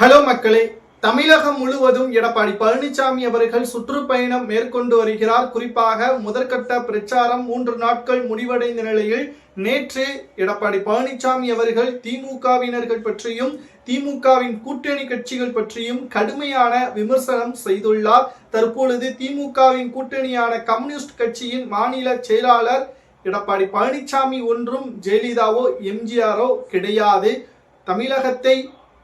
Hello மக்களே தமிழகம் முழுவதும் எடப்பாடி பழனிசாமி அவர்கள் சுற்றுப்பயணம் மேற்கொண்டு வருகிறார். குறிப்பாக முதற்கட்ட பிரச்சாரம் மூன்று நாட்கள் முடிவடைந்த நிலையில் நேற்று எடப்பாடி பழனிசாமி அவர்கள் திமுகவினர்கள் பற்றியும் திமுகவின் கூட்டணி கட்சிகள் பற்றியும் கடுமையான விமர்சனம் செய்துள்ளார். தற்பொழுது திமுகவின் கூட்டணியான கம்யூனிஸ்ட் கட்சியின் மாநில செயலாளர் எடப்பாடி பழனிசாமி ஒன்றும் ஜெயலலிதாவோ எம்ஜிஆரோ கிடையாது. தமிழகத்தை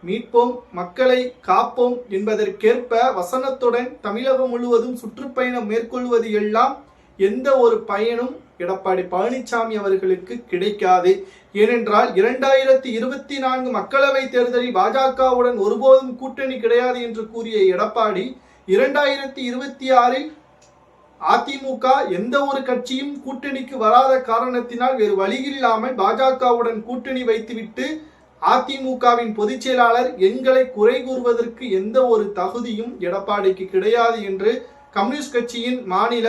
மீட்போம் மக்களை காப்போம் என்பதற்கேற்ப வசனத்துடன் தமிழகம் முழுவதும் சுற்றுப்பயணம் மேற்கொள்வது எல்லாம் எந்த ஒரு பயனும் எடப்பாடி பழனிசாமி அவர்களுக்கு கிடைக்காது. ஏனென்றால் இரண்டாயிரத்தி இருபத்தி நான்கு மக்களவை தேர்தலில் பாஜகவுடன் ஒருபோதும் கூட்டணி கிடையாது என்று கூறிய எடப்பாடி இரண்டாயிரத்தி இருபத்தி ஆறில் அதிமுக எந்த ஒரு கட்சியும் கூட்டணிக்கு வராத காரணத்தினால் வேறு வழியில்லாமல் பாஜகவுடன் கூட்டணி வைத்துவிட்டு அதிமுகவின் பொதுச் செயலாளர் எங்களை குறை கூறுவதற்கு எந்த ஒரு தகுதியும் எடப்பாடிக்கு கிடையாது என்று கம்யூனிஸ்ட் கட்சியின் மாநில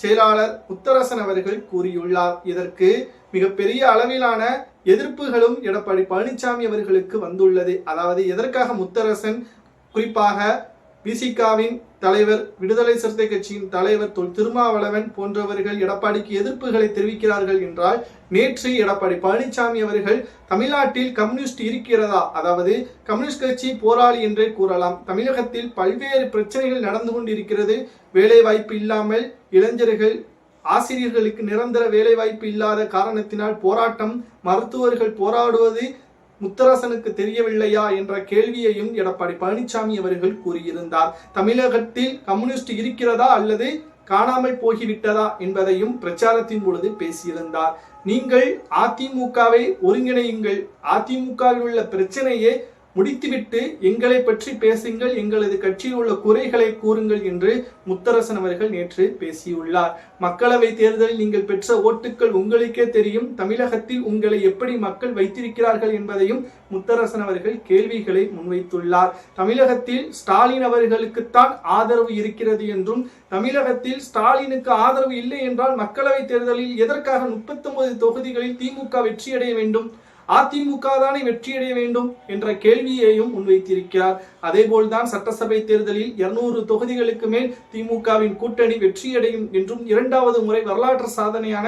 செயலாளர் முத்தரசன் அவர்கள் கூறியுள்ளார். இதற்கு மிகப்பெரிய அளவிலான எதிர்ப்புகளும் எடப்பாடி பழனிசாமி அவர்களுக்கு வந்துள்ளது. அதாவது எதற்காக முத்தரசன் குறிப்பாக பிசிகாவின் தலைவர் விடுதலை சிறுத்தை கட்சியின் தலைவர் தொல் திருமாவளவன் போன்றவர்கள் எடப்பாடிக்கு எதிர்ப்புகளை தெரிவிக்கிறார்கள் என்றால் நேற்று எடப்பாடி பழனிசாமி அவர்கள் தமிழ்நாட்டில் கம்யூனிஸ்ட் இருக்கிறதா? அதாவது கம்யூனிஸ்ட் கட்சி போராளி என்றே கூறலாம். தமிழகத்தில் பல்வேறு பிரச்சனைகள் நடந்து கொண்டிருக்கிறது. வேலை வாய்ப்பு இல்லாமல் இளைஞர்கள் ஆசிரியர்களுக்கு நிரந்தர வேலை வாய்ப்பு இல்லாத காரணத்தினால் போராட்டம் மருத்துவர்கள் போராடுவது முத்தரசனுக்கு தெரியவில்லையா என்ற கேள்வியையும் எடப்பாடி பழனிசாமி அவர்கள் கூறியிருந்தார். தமிழகத்தில் கம்யூனிஸ்ட் இருக்கிறதா அல்லது காணாமல் போகிவிட்டதா என்பதையும் பிரச்சாரத்தின் பொழுது பேசியிருந்தார். நீங்கள் அதிமுகவை ஒருங்கிணையுங்கள். அதிமுகவில் உள்ள பிரச்சனையே முடித்துவிட்டு எங்களை பற்றி பேசுங்கள் எங்களது கட்சியில் உள்ள குறைகளை கூறுங்கள் என்று முத்தரசன் அவர்கள் நேற்று பேசியுள்ளார். மக்களவை தேர்தலில் நீங்கள் பெற்ற ஓட்டுக்கள் உங்களுக்கே தெரியும். தமிழகத்தில் உங்களை எப்படி மக்கள் வைத்திருக்கிறார்கள் என்பதையும் முத்தரசன் அவர்கள் கேள்விகளை முன்வைத்துள்ளார். தமிழகத்தில் ஸ்டாலின் அவர்களுக்குத்தான் ஆதரவு இருக்கிறது என்றும் தமிழகத்தில் ஸ்டாலினுக்கு ஆதரவு இல்லை என்றால் மக்களவை தேர்தலில் எதற்காக முப்பத்தி தொகுதிகளில் திமுக வெற்றியடைய வேண்டும்? அதிமுக தானே வெற்றியடைய வேண்டும் என்ற கேள்வியையும் முன்வைத்திருக்கிறார். அதேபோல்தான் சட்டசபை தேர்தலில் இருநூறு தொகுதிகளுக்கு மேல் திமுகவின் கூட்டணி வெற்றியடையும் என்றும் இரண்டாவது முறை வரலாற்று சாதனையான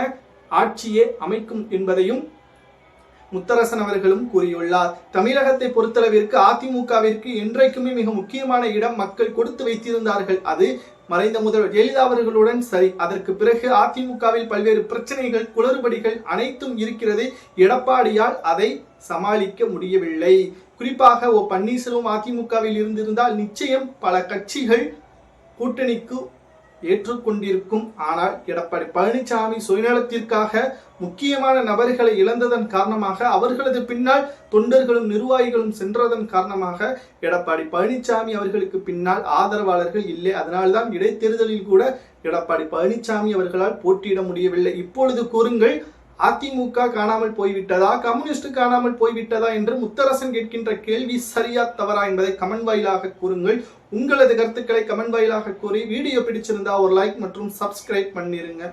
ஆட்சியே அமைக்கும் என்பதையும் முத்தரசன் அவர்களும் கூறியுள்ளார் தமிழகத்தை பொறுத்தளவிற்கு அதிமுகவிற்கு என்றைக்குமே மிக முக்கியமான இடம் மக்கள் கொடுத்து வைத்திருந்தார்கள். அது மறைந்த முதல்வர் ஜெயலலிதா அவர்களுடன் சரி. அதற்கு பிறகு அதிமுகவில் பல்வேறு பிரச்சனைகள் குளறுபடிகள் அனைத்தும் இருக்கிறது. எடப்பாடியால் அதை சமாளிக்க முடியவில்லை. குறிப்பாக ஓ பன்னீர்செல்வம் அதிமுகவில் இருந்திருந்தால் நிச்சயம் பல கட்சிகள் கூட்டணிக்கு ஏற்றுக்கொண்டிருக்கும். ஆனால் எடப்பாடி பழனிசாமி சுயநலத்திற்காக முக்கியமான நபர்களை இழந்ததன் காரணமாக அவர்களது பின்னால் தொண்டர்களும் நிர்வாகிகளும் சென்றதன் காரணமாக எடப்பாடி பழனிசாமி அவர்களுக்கு பின்னால் ஆதரவாளர்கள் இல்லை. அதனால்தான் இடைத்தேர்தலில் கூட எடப்பாடி பழனிசாமி அவர்களால் போட்டியிட முடியவில்லை. இப்பொழுது கூறுங்கள் அதிமுக காணாமல் போய்விட்டதா? கம்யூனிஸ்ட் காணாமல் போய்விட்டதா என்று முத்தரசன் கேட்கின்ற கேள்வி சரியா தவறா என்பதை கமெண்ட் வாயிலாக கூறுங்கள். உங்களது கருத்துக்களை கமெண்ட் வாயிலாக கூறி வீடியோ பிடிச்சிருந்தா ஒரு லைக் மற்றும் சப்ஸ்கிரைப் பண்ணிருங்க.